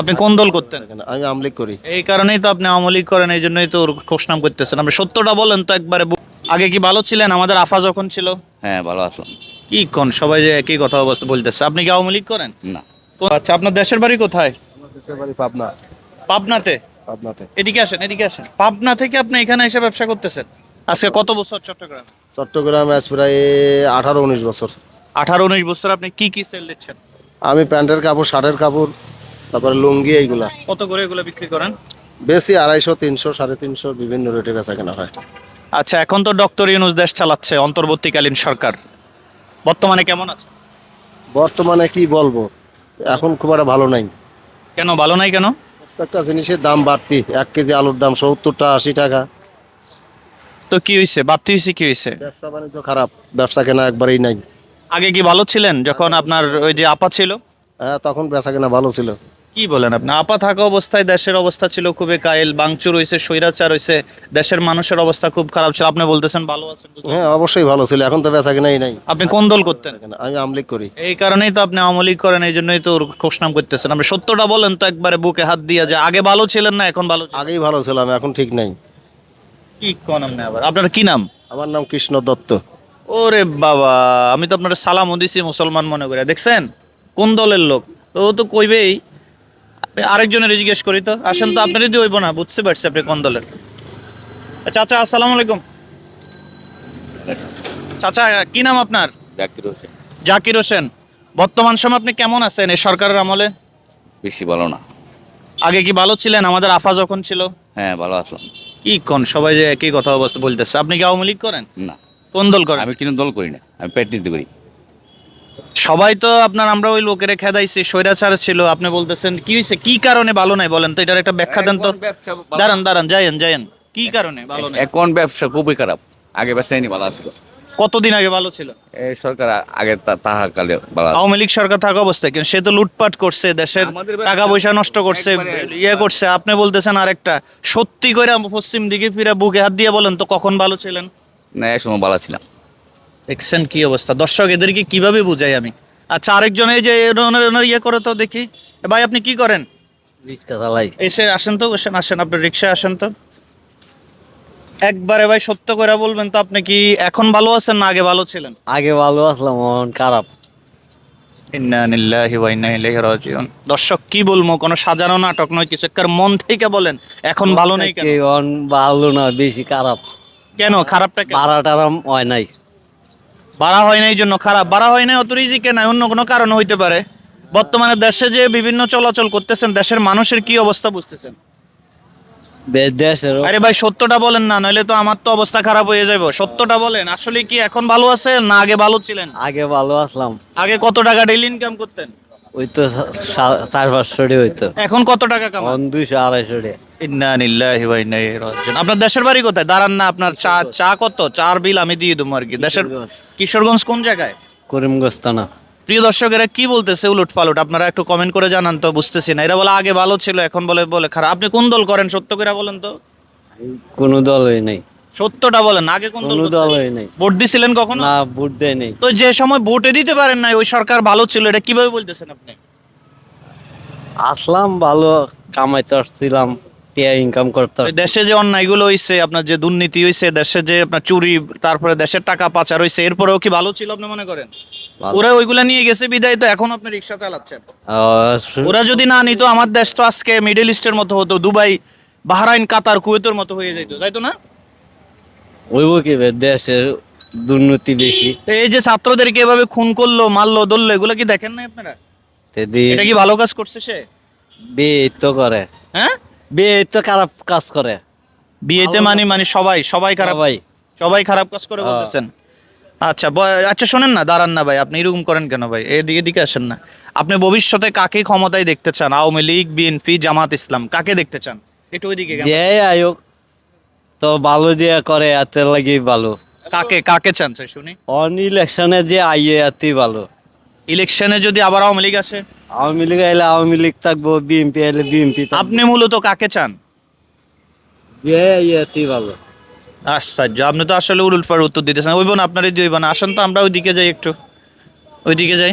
আপনি কোন দল করতেন? আমি আমলিক করি। এই কারণেই তো আপনি আওয়ামী লীগ করেন এই জন্যই তো ওর ঘোষণাম করতেছেন। আপনি সত্যটা বলেন তো একবারে। আগে কি ভালো ছিলেন? আমাদের আফা যখন ছিল? হ্যাঁ ভালো আসলাম কি কোন? সবাই যে একই কথা অবস্থা বলতেছে। আপনি কি আওয়ামী লীগ করেন? না। আচ্ছা আপনার দেশের বাড়ি কোথায়? পাবনা। পাবনাতে? পাবনাতে। এদিকে আসেন এদিকে আসেন। পাবনা থেকে আপনি এখানে এসে ব্যবসা করতেছেন? আজকে কত বছর চট্টগ্রাম? চট্টগ্রামে আজ প্রায় আঠারো উনিশ বছর। আঠারো উনিশ বছর আপনি কি কি সেল দিচ্ছেন? আমি প্যান্টের কাপড় শার্টের কাপড় তারপরে লুঙ্গি এইগুলা। কত করে এগুলো বিক্রি করেন? বেশি আড়াইশো তিনশো সাড়ে তিনশো বিভিন্ন রেটে বেচা কেনা হয়। আচ্ছা এখন তো ডক্টর ইউনুস দেশ চালাচ্ছে অন্তর্বর্তীকালীন সরকার। বর্তমানে কেমন আছে? বর্তমানে কি বলব? এখন খুব একটা ভালো নাই। কেন ভালো নাই কেন? প্রত্যেকটা জিনিসের দাম বাড়তি। এক কেজি আলুর দাম সত্তরটা আশি টাকা। তো কি হয়েছে বাড়তি হয়েছে কি হয়েছে ব্যবসা বাণিজ্য খারাপ। ব্যবসা কেনা একবারেই নাই। আগে কি ভালো ছিলেন যখন আপনার ওই যে আপা ছিল? হ্যাঁ তখন বেচা কেনা ভালো ছিল। কি বলেন আপনি? আপা থাকা অবস্থায় দেশের অবস্থা ছিল খুবই কায়েল বাংচুর হয়েছে স্বৈরাচার হয়েছে দেশের মানুষের অবস্থা খুব খারাপ ছিল। আপনি বলতেছেন ভালো আছেন হ্যাঁ অবশ্যই ভালো ছিল এখন তো বেচা কেনাই নাই। আপনি কোন দল করতেন? আমি আমলিক করি। এই কারণেই তো আপনি আওয়ামী লীগ করেন এই জন্যই তো ঘোষণাম করতেছেন। আপনি সত্যটা বলেন তো একবারে বুকে হাত দিয়ে যে আগে ভালো ছিলেন না এখন ভালো আগেই ভালো ছিলাম এখন ঠিক নাই। কি কোন আপনি আবার? আপনার কি নাম? আমার নাম কৃষ্ণ দত্ত। ওরে বাবা আমি তো আপনার সালাম দিছি মুসলমান মনে করে। দেখছেন? কোন দলের লোক? ও তো কইবেই আরেকজনের জিজ্ঞেস করি তো। আসেন তো আপনারই দিয়ে হইব না বুঝতে পারছি আপনি কোন দলের। চাচা আসসালামু আলাইকুম। চাচা কি নাম আপনার? জাকির হোসেন। জাকির হোসেন বর্তমান সময় আপনি কেমন আছেন এই সরকারের আমলে? বেশি ভালো না। আগে কি ভালো ছিলেন? আমাদের আফা যখন ছিল। হ্যাঁ ভালো আসলাম কি কোন সবাই যে একই কথা অবস্থা বলতেছে। আপনি কি আওয়ামী লীগ করেন? না। কোন দল করেন? আমি কিন্তু দল করি না আমি পেট নিতে করি। সবাই তো আপনার আমরা ওই লোকের খেদাইছি স্বৈরাচার ছিল। আপনি বলতেছেন কি হয়েছে কি কারণে ভালো নাই? বলেন তো এটার একটা ব্যাখ্যা দেন তো। দাঁড়ান দাঁড়ান যাইয়েন যাইয়েন। কি কারণে ভালো নাই? এখন ব্যবসা খুবই খারাপ। আগে ব্যবসা নি ভালো আসলো কতদিন আগে ভালো ছিল? এই সরকার আগে তা- তাহা কালে ভালো আওয়ামী লীগ সরকার থাকা অবস্থায় কিন্তু সে তো লুটপাট করছে দেশের টাকা পয়সা নষ্ট করছে ইয়ে করছে। আপনি বলতেছেন আরেকটা সত্যি করে পশ্চিম দিকে ফিরে বুকে হাত দিয়ে বলেন তো কখন ভালো ছিলেন? না এক সময় ভালো ছিলাম। দেখছেন কি অবস্থা? দর্শক এদেরকে কীভাবে বুঝাই আমি? আচ্ছা আরেকজন এই যে ওনার ইয়ে করে তো দেখি। ভাই আপনি কি করেন? রিক্সা চালাই। এসে আসেন তো আসেন আসেন আপনি রিক্সায় আসেন তো। একবারে ভাই সত্য করে বলবেন তো আপনি কি এখন ভালো আছেন না আগে ভালো ছিলেন? আগে ভালো আসলাম এখন খারাপ। দর্শক কি বলব কোনো সাজানো নাটক নয় কিছু মন থেকে বলেন এখন ভালো নেই কেন? ভালো না বেশি খারাপ। কেন? খারাপটা ভাড়া টারাম হয় নাই। বাড়া হয় না এই জন্য খারাপ। বাড়া হয় না অত রিজিকে নাই অন্য কোনো কারণ হইতে পারে। বর্তমানে দেশে যে বিভিন্ন চলাচল করতেছেন দেশের মানুষের কি অবস্থা বুঝতেছেন? আরে ভাই সত্যটা বলেন না নইলে তো আমার তো অবস্থা খারাপ হয়ে যাবে সত্যটা বলেন আসলে কি এখন ভালো আছে না আগে ভালো ছিলেন? আগে ভালো আসলাম। আগে কত টাকা ডেইলি ইনকাম করতেন? ওই তো চার পাঁচশো ডে হইতো এখন কত টাকা কামান দুইশো আড়াইশো ডে ইন্না লিল্লাহি ওয়া ইন্না ইলাইহি আপনার দেশের বাড়ি কোথায়? দাঁড়ান না আপনার চা চা কত? চার বিল আমি দিয়ে দেবো আর কি। দেশের কিশোরগঞ্জ। কোন জায়গায়? করিমগঞ্জ থানা। প্রিয় দর্শকেরা কি বলতেছে উলট পালট? আপনারা একটু কমেন্ট করে জানান তো বুঝতেছি না। এরা বলে আগে ভালো ছিল এখন বলে বলে খারাপ। আপনি কোন দল করেন? সত্য করে বলেন তো। কোনো দলই নেই। সত্যটা বলেন আগে কোন দল করতেন? ভোট দিছিলেন কখনো? না ভোট দেয় নেই তো যে সময় ভোটে দিতে পারেন না ওই সরকার ভালো ছিল এটা কীভাবে বলতেছেন আপনি? আসলাম ভালো কামাইতে আসছিলাম ইনকাম করতে দেশে যে অন্যায়গুলো হইছে আপনার যে দুর্নীতি হইছে দেশে যে আপনার চুরি তারপরে দেশের টাকা পাচার হইছে এরপরেও কি ভালো ছিল আপনি মনে করেন? ওরা ওইগুলা নিয়ে গেছে বিদায় তো এখন আপনি রিক্সা চালাচ্ছেন। ওরা যদি না নিত আমার দেশ তো আজকে মিডল ইস্টের মতো হতো দুবাই বাহরাইন কাতার কুয়েতের মতো হয়ে যেত তাই তো না? ওইব কি দেশের দুর্নীতি বেশি। এই যে ছাত্রদেরকে এভাবে খুন করল মারলো দললো এগুলো কি দেখেন না আপনারা? এটা কি ভালো কাজ করছে সে? বিয়ে তো করে। হ্যাঁ? বিয়ে তো খারাপ কাজ করে। বিয়েতে মানে মানে সবাই সবাই খারাপ ভাই সবাই খারাপ কাজ করে হ্যাঁ। বলতেছেন। আচ্ছা আচ্ছা শোনেন না দাঁড়ান না ভাই আপনি এরকম করেন কেন ভাই? এদিকে এদিকে আসেন না। আপনি ভবিষ্যতে কাকে ক্ষমতায় দেখতে চান? আওয়ামী লীগ বিএনপি জামাত ইসলাম কাকে দেখতে চান? একটু ওইদিকে আয়োগ তো ভালো যে করে এত লাগি ভালো। কাকে কাকে চান স্যার শুনি? অন ইলেকশনে যে আইয়ে এতই ভালো। ইলেকশনে যদি আবার আওয়ামী লীগ আসে? আওয়ামী লীগ আইলে আওয়ামী লীগ থাকব বিএনপি আইলে বিএনপি আপনি মূলত কাকে চান? যে এতই ভালো। আশ্চর্য আপনি তো আসলে উলুল পার উত্তর দিতেছেন। ওই বোন আপনারই দুই বোন আসেন তো আমরা ওইদিকে যাই একটু। ওইদিকে যাই।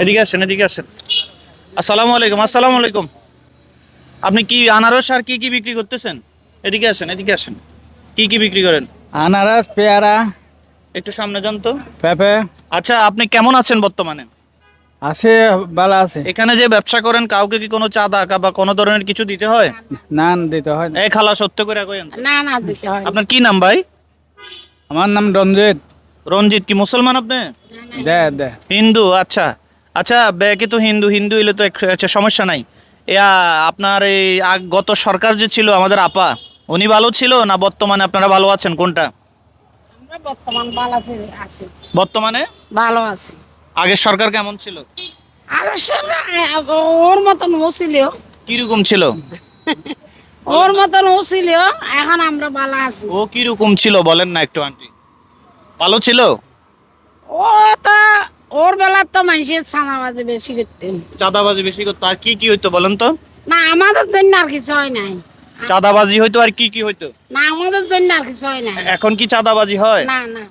এদিকে আসেন এদিকে আসেন। আসসালামু আলাইকুম আসসালামু আলাইকুম। আপনি কি আনারস আর কি কি বিক্রি করতেছেন? এদিকে আসেন এদিকে আসেন। কি কি বিক্রি করেন? আনারস পেয়ারা। একটু সামনে যান তো। পেঁপে। আচ্ছা আপনি কেমন আছেন বর্তমানে? আছে ভালো আছে। এখানে যে ব্যবসা করেন কাউকে কি কোনো চাঁদা বা কোনো ধরনের কিছু দিতে হয়? নান দিতে হয় না। এই খালা সত্য করে কইেন না না দিতে হয় আপনার কি নাম ভাই? আমার নাম রঞ্জিত। রঞ্জিত কি মুসলমান আপনি? দে দে। হিন্দু আচ্ছা। আচ্ছা ব্যাকে তো হিন্দু হিন্দু হইলে তো একটু আচ্ছা সমস্যা নাই। ইয়া আপনার এই গত সরকার যে ছিল আমাদের আপা উনি ভালো ছিল না বর্তমানে আপনারা ভালো আছেন? কোনটা? আমরা বর্তমান ভালো আছি বর্তমানে? ভালো আছি। আগের সরকার কেমন ছিল? আগে সরকার, ওর মতন ও ছিল। কীরকম ছিল? ওর মতন ও ছিল এখন আমরা ভালো আছি। ও কীরকম ছিল বলেন না একটু আন্টি। ভালো ছিল? ও তো ওর বেলা তো মানুষের ছানাবাজি বেশি করতেন। চাঁদাবাজি বেশি করতো আর কি কি হইতো বলেন তো? না আমাদের জন্য আর কিছু হয় নাই। চাঁদাবাজি হইতো আর কি কি হইতো? না আমাদের জন্য আর কিছু হয় নাই। এখন কি চাঁদাবাজি হয়? না না।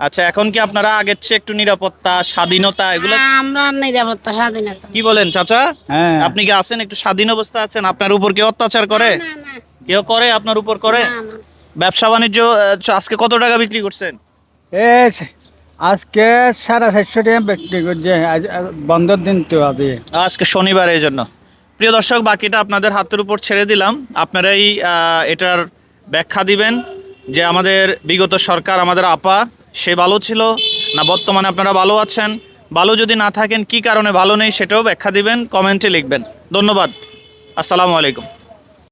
আচ্ছা এখন কি আপনারা আগের চেয়ে একটু নিরাপত্তা স্বাধীনতা এগুলো আমরা নিরাপত্তা স্বাধীনতা। কি বলেন চাচা? হ্যাঁ। আপনি কি আছেন? একটু স্বাধীন অবস্থা আছেন? আপনার উপর কেউ অত্যাচার করে? না না। কেউ করে আপনার উপর করে? না না। ব্যবসা বাণিজ্য আজকে কত টাকা বিক্রি করছেন? আজকে সাড়ে চারশো টাকা বিক্রি করছে বন্ধের দিন তো আজকে। আজকে শনিবার এই জন্য। প্রিয় দর্শক, বাকিটা আপনাদের হাতের উপর ছেড়ে দিলাম। আপনারাই এটার ব্যাখ্যা দিবেন যে আমাদের বিগত সরকার, আমাদের আপা, সে ভালো ছিল না বর্তমানে আপনারা ভালো আছেন? ভালো যদি না থাকেন, কি কারণে ভালো নেই সেটাও ব্যাখ্যা দিবেন, কমেন্টে লিখবেন। ধন্যবাদ। আসসালামু আলাইকুম।